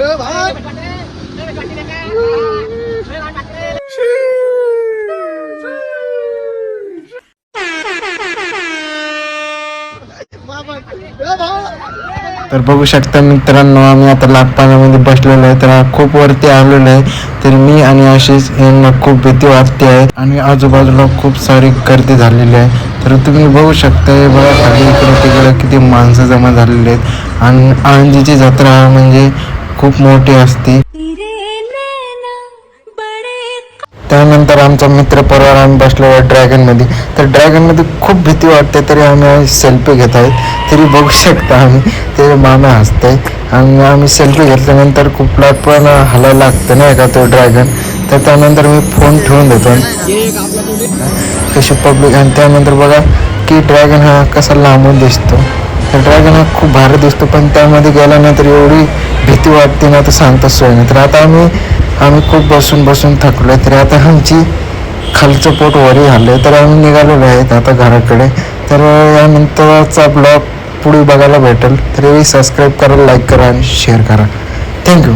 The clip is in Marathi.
तर बघू शकता मित्रांनो आम्ही आता लाटपाण्यामध्ये बसलेलो आहे. तर खूप वरती आलेलो आहे. तर मी आणि आशिष यांना खूप भीती वाटते आहे. आणि आजूबाजूला खूप सारी गर्दी झालेली आहे. तर तुम्ही बघू शकता बघा खाली इकडे तिकडे किती माणसं जमा झालेली आहेत. आणि आळंदीची जत्रा म्हणजे खूप मोठी असते. त्यानंतर आमचा मित्र परिवार आम्ही बसलो ड्रॅगनमध्ये तर ड्रॅगनमध्ये खूप भीती वाटते तरी आम्ही सेल्फी घेत आहेत. तरी बघू शकता आम्ही. ते मामा हसते आणि आम्ही सेल्फी घेतल्यानंतर खूप पण हलायला लागतं नाही का तो ड्रॅगन तर त्यानंतर मी फोन ठेवून देतो. कशी पब्लिक आणि त्यानंतर बघा की ड्रॅगन हा कसा लांबून दिसतो. तर ड्रॅगन हा खूप भारी दिसतो पण त्यामध्ये गेल्यानंतर एवढी भीती वाटते ना तर सांगताच सोय नाही. तर आता आम्ही आम्ही खूप बसून बसून थकलो आहे तरी आता आमची खालचं पोट वरी आलं तर आम्ही निघालेलो आहेत आता घराकडे. तर यानंतरचा ब्लॉग पुढे बघायला भेटेल. तरी सबस्क्राईब करा लाईक करा आणि शेअर करा. थँक्यू